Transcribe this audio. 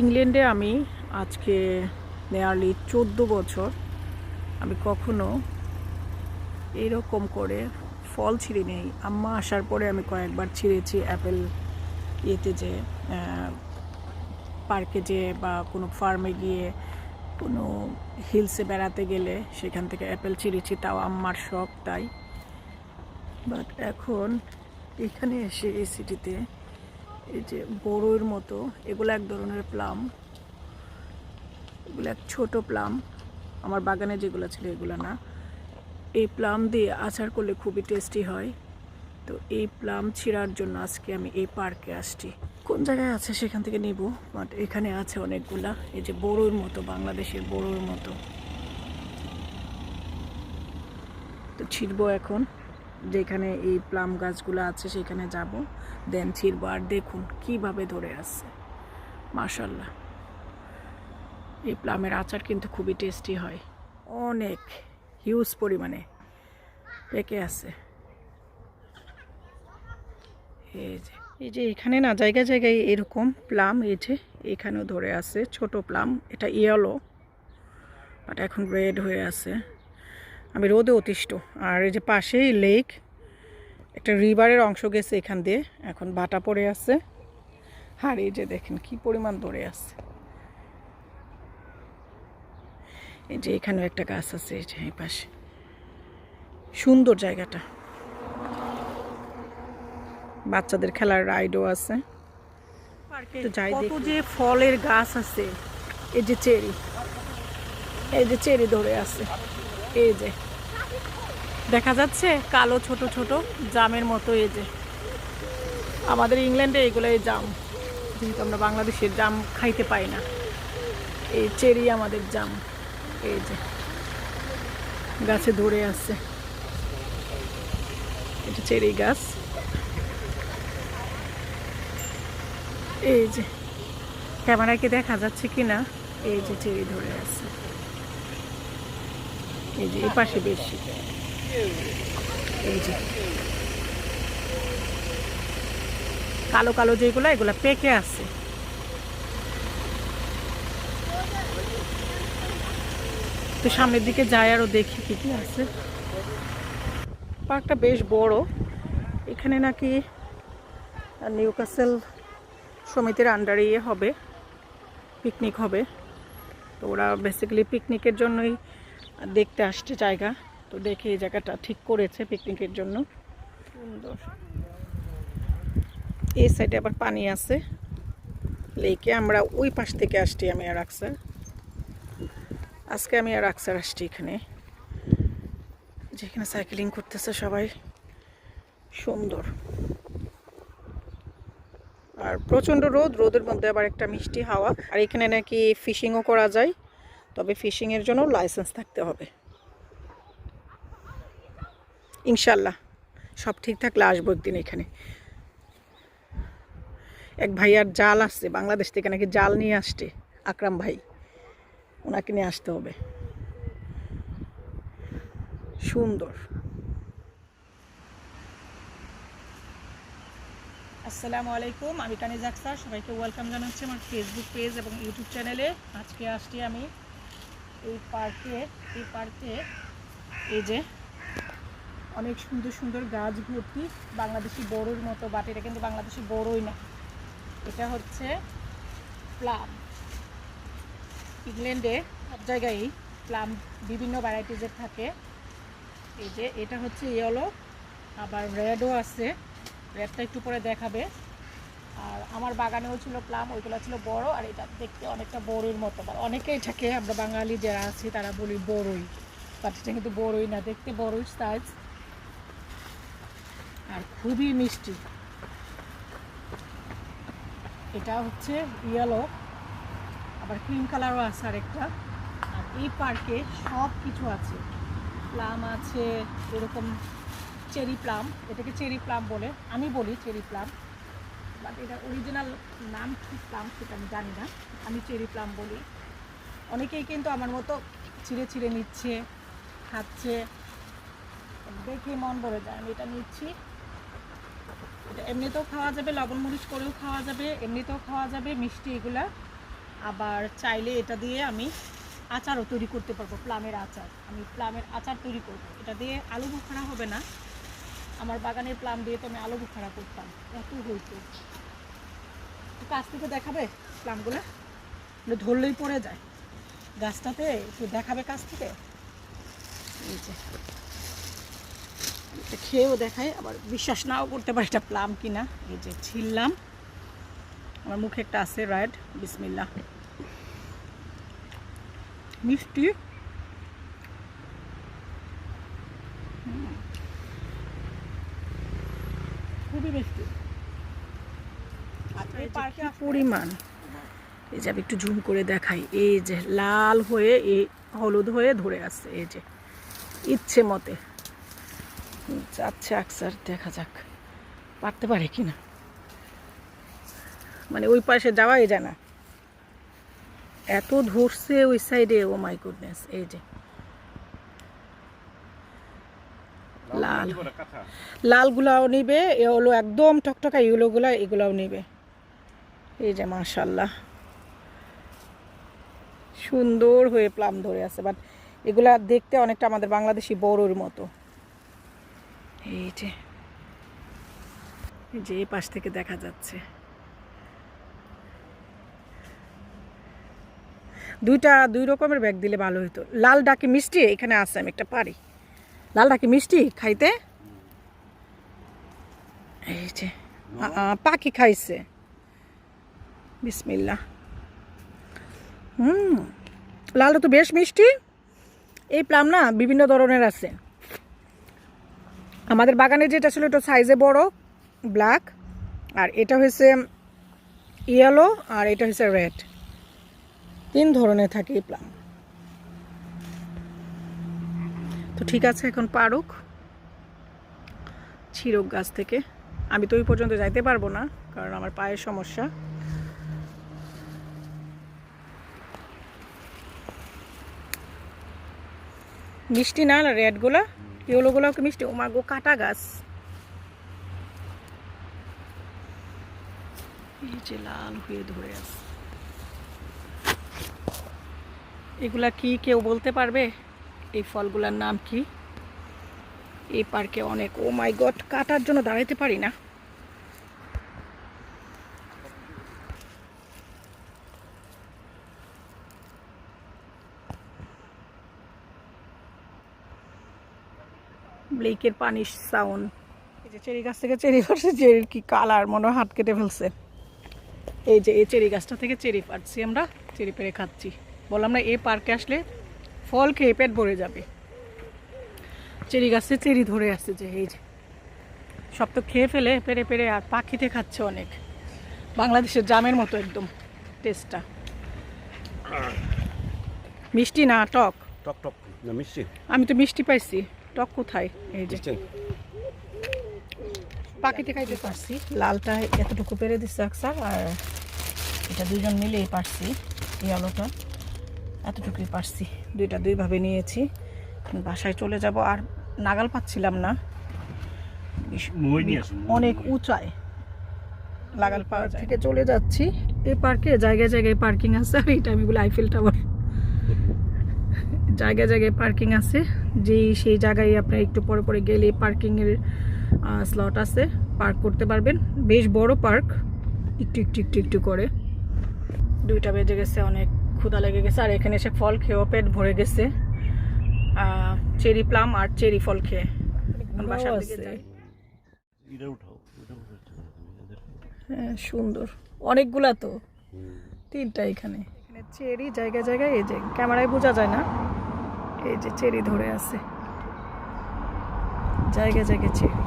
ইংল্যান্ডে আমি আজকে নেয়ারলি চোদ্দ বছর। আমি কখনো এরকম করে ফল ছিঁড়ে নেই। আম্মা আসার পরে আমি কয়েকবার ছিঁড়েছি অ্যাপেল ইয়েতে যে পার্কে যে বা কোনো ফার্মে গিয়ে কোনো হিলসে বেড়াতে গেলে সেখান থেকে অ্যাপেল ছিঁড়েছি, তাও আম্মার শখ, তাই। বাট এখন এখানে এসে এই সিটিতে এই যে বড়োর মতো, এগুলো এক ধরনের প্লাম। এগুলো এক ছোটো প্লাম। আমার বাগানে যেগুলো ছিল এগুলো না। এই প্লাম দিয়ে আচার করলে খুবই টেস্টি হয়। তো এই প্লাম ছিঁড়ার জন্য আজকে আমি এই পার্কে আসছি। কোন জায়গায় আছে সেখান থেকে নিব? বাট এখানে আছে অনেকগুলা। এই যে বড়োর মতো, বাংলাদেশের বড়োর মতো। তো ছিঁড়বো এখন। যেখানে এই প্লাম গাছগুলো আছে সেখানে যাব। দেন আর দেখুন কীভাবে ধরে আসছে। মার্শাল্লাহ এই প্লামের আচার কিন্তু খুবই টেস্টি হয়। অনেক হিউজ পরিমাণে পেকে আছে। এই যে। এই যে এখানে না জায়গায় জায়গায় এরকম প্লাম, এই যে এখানেও ধরে আছে, ছোট প্লাম। এটা ইয়েলো বাট এখন রেড হয়ে আছে। আমি রোদে অতিষ্ঠ। আর এই যে পাশেই লেক একটা রিভারের অংশ গেছে এখান দিয়ে। এখন বাটা পড়ে আছে। আর এই যে দেখেন কি পরিমাণ ধরে আছে। এই যে এখানেও একটা গাছ আছে এই যে এই পাশে। সুন্দর জায়গাটা। বাচ্চাদের খেলার রাইডও আছে। কত যে ফলের গাছ আছে এই যে চেরি। এই যে চেরি ধরে আছে। এই যে। দেখা যাচ্ছে কালো ছোট ছোট জামের মতো এই যে। আমাদের ইংল্যান্ডে এগুলোই জাম যেহেতু আমরা বাংলাদেশের জাম খাইতে পাই না। এই চেরি আমাদের জাম, এই যে। গাছে ধরে আছে। এটা চেরি গাছ। এই যে ক্যামেরায় কি দেখা যাচ্ছে কি না এই যে চেরি ধরে আছে। এই যে এই পাশে বেশি। কালো কালো যেগুলো, এগুলো পেকে আছে। তো সামনের দিকে যাই আরও দেখি কি কি আছে। পার্কটা বেশ বড়। এখানে নাকি নিউকাসেল সমিতির আন্ডারে ইয়ে হবে পিকনিক হবে। তো ওরা বেসিক্যালি পিকনিকের জন্যই দেখতে আসছে জায়গা। তো দেখে এই জায়গাটা ঠিক করেছে পিকনিকের জন্য। সুন্দর। এই সাইডে আবার পানি আছে। লেকে আমরা ওই পাশ থেকে আসছি আমি আর আকসার। আজকে আমি আর আকসার আসছি এখানে। যেখানে সাইকেলিং করতেছে সবাই। সুন্দর। আর প্রচণ্ড রোদ, রোদের মধ্যে আবার একটা মিষ্টি হাওয়া। আর এখানে নাকি ফিশিংও করা যায়। তবে ফিশিংয়ের জন্য লাইসেন্স থাকতে হবে। ইনশাল্লাহ সব ঠিক থাকলে আসব একদিন এখানে। এক ভাইয়ার জাল আসছে, বাংলাদেশ থেকে নাকি জাল নিয়ে আসছে, আকরাম ভাই। ওনাকে নিয়ে আসতে হবে। সুন্দর। আসসালামু আলাইকুম, আমি কানিজ আক্তার সবাইকে ওয়েলকাম জানাচ্ছি আমার ফেসবুক পেজ এবং ইউটিউব চ্যানেলে আজকে আসছি আমি এই পার্কে এই পার্কে, এই যে অনেক সুন্দর সুন্দর গাছ ভর্তি বাংলাদেশি বড়োর মতো বাট এটা কিন্তু বাংলাদেশি বড়োই না। এটা হচ্ছে প্লাম ইংল্যান্ডে সব জায়গায় প্লাম বিভিন্ন ভ্যারাইটিজের থাকে। এই যে এটা হচ্ছে ইয়েলো আবার রেডও আছে। রেডটা একটু পরে দেখাবে। আর আমার বাগানেও ছিল প্লাম ওইগুলো ছিল বড়, আর এটা দেখতে অনেকটা বড়ইর মতো। আর অনেকে এটাকে আমরা বাঙালি যারা আছি, তারা বলি বড়ই। বাট এটা কিন্তু বড়ই না, দেখতে বড়ই সাইজ আর খুবই মিষ্টি। এটা হচ্ছে ইয়েলো আবার ক্রিম কালারও আছে আরেকটা। আর এই পার্কে সব কিছু আছে। প্লাম আছে, এরকম চেরি প্লাম এটাকে চেরি প্লাম বলে। আমি বলি চেরি প্লাম বাট এটা অরিজিনাল নাম কি প্লাম সেটা আমি জানি না। আমি চেরি প্লাম বলি। অনেকেই কিন্তু আমার মতো ছিঁড়ে ছিঁড়ে নিচ্ছে, খাচ্ছে। দেখে মন ভরে যায়। আমি এটা নিচ্ছি। এটা এমনিতেও খাওয়া যাবে, লবণ মরিচ করেও খাওয়া যাবে, এমনিতেও খাওয়া যাবে, মিষ্টি এগুলা। আবার চাইলে এটা দিয়ে আমি আচারও তৈরি করতে পারব, প্লামের আচার। আমি প্লামের আচার তৈরি করব। এটা দিয়ে আলু বুখারা হবে না। আমার বাগানের প্লাম দিয়ে তো আমি আলু বুখারা করতাম। এত হইতো। কাছ থেকে দেখাবে প্লামগুলো? ধরলেই পড়ে যায়। গাছটাতে একটু দেখাবে কাছ থেকে? এই যে। এটা খেয়েও দেখায় আবার বিশ্বাস নাও করতে পারে এটা প্লাম কিনা। এই যে। ছিললাম। আমার মুখে একটা আছে রাইড বিসমিল্লা মিষ্টি। খুবই মিষ্টি। এই পার্কে পরিমাণ? এই যে আমি একটু জুম করে দেখাই। এই যে লাল হয়ে এই হলুদ হয়ে ধরে আসছে এই যে। ইচ্ছে মতে। যাচ্ছে আকসার, দেখা যাক। পারতে পারে কি না? মানে ওই পাশে যাওয়াই যায় না। এত ধরছে ওই সাইডে ও মাই গুডনেস এই যে। লাল। লালগুলাও নিবে, এ হলো একদম টকটকা ইউলোগুলা এগুলাও নিবে। এই যে মাশাল্লাহ সুন্দর হয়ে প্লাম ধরে আছে বাট এগুলা দেখতে অনেকটা আমাদের বাংলাদেশি বড়োর মতো। এই যে। যে পাশ থেকে দেখা যাচ্ছে। দুইটা, দুই রকমের ব্যাগ দিলে ভালো হতো লাল ডাকি মিষ্টি, এখানে আছে, আমি একটা পারি। লাল ডাকি মিষ্টি খাইতে? এই যে পাখি খাইছে। বিসমিল্লা হুম লালটা তো বেশ মিষ্টি। এই প্লাম না বিভিন্ন ধরনের আছে। আমাদের বাগানে যেটা ছিল এটা সাইজে বড় ব্ল্যাক আর এটা হয়েছে ইয়েলো আর এটা হয়েছে রেড তিন ধরনের থাকে এই প্লাম তো ঠিক আছে, এখন পারুক। ছিরক গাছ থেকে। আমি তো ওই পর্যন্ত যাইতে পারব না, কারণ আমার পায়ের সমস্যা। মিষ্টি না রেডগুলা ইয়েলোগুলো কি মিষ্টি ওমাগো কাটা গাছ। এই যে লাল হয়ে ধরে আছে। এগুলা কি কেউ বলতে পারবে? এই ফলগুলার নাম কি? এই পার্কে অনেক, ও মাই গড, কাটার জন্য দাঁড়াইতে পারি না। ব্লেকের পানির সাউন্ড এই যে চেরি গাছ থেকে চেরি পারছে চেরির কি কালার মনে হয় হাত কেটে ফেলছে। এই যে এই চেরি গাছটা থেকে চেরি পাচ্ছি আমরা চেরি পেরে খাচ্ছি। বললাম না এই পার্কে আসলে ফল খেয়ে পেট ভরে যাবে। চেরি গাছে চেরি ধরে আসছে যে এই যে। সব তো খেয়ে ফেলে পেরে পেরে আর পাখিতে খাচ্ছে অনেক। বাংলাদেশের জামের মতো একদম টেস্টটা মিষ্টি না টক? টক টক। না মিষ্টি। আমি তো মিষ্টি পাইছি। টক কোথায়? এই যে। পাখিতে খাইতে পারছি। লালটা এতটুকু পেরে দিচ্ছে আকসার আর এটা দুইজন মিলেই পারছি এই আলোটা। এতটুকুই পারছি দুইটা দুইভাবে নিয়েছি। বাসায় চলে যাব আর নাগাল পাচ্ছিলাম না। অনেক উঁচায় লাগাল পাওয়া যায়। থেকে চলে যাচ্ছি এই পার্কে জায়গায় জায়গায় পার্কিং আছে আর এটা আমি বলি আইফেল টাওয়ার জায়গায় জায়গায় পার্কিং আছে। যেই সেই জায়গায় আপনার একটু পরে পরে গেলে পার্কিংয়ের স্লট আছে পার্ক করতে পারবেন। বেশ বড় পার্ক একটু একটু একটু একটু করে। দুইটা বেজে গেছে অনেক ক্ষুধা লেগে গেছে। আর এখানে এসে ফল খেয়েও পেট ভরে গেছে। চেরি প্লাম আর চেরি ফল খেয়ে। বাসার দিকে যাই। হ্যাঁ সুন্দর। অনেকগুলা তো। তিনটা এখানে। এখানে চেরি জায়গায় জায়গায় এই যে ক্যামেরায় বোঝা যায় না। এই যে চেরি ধরে আছে। জায়গায় জায়গায় চেরি।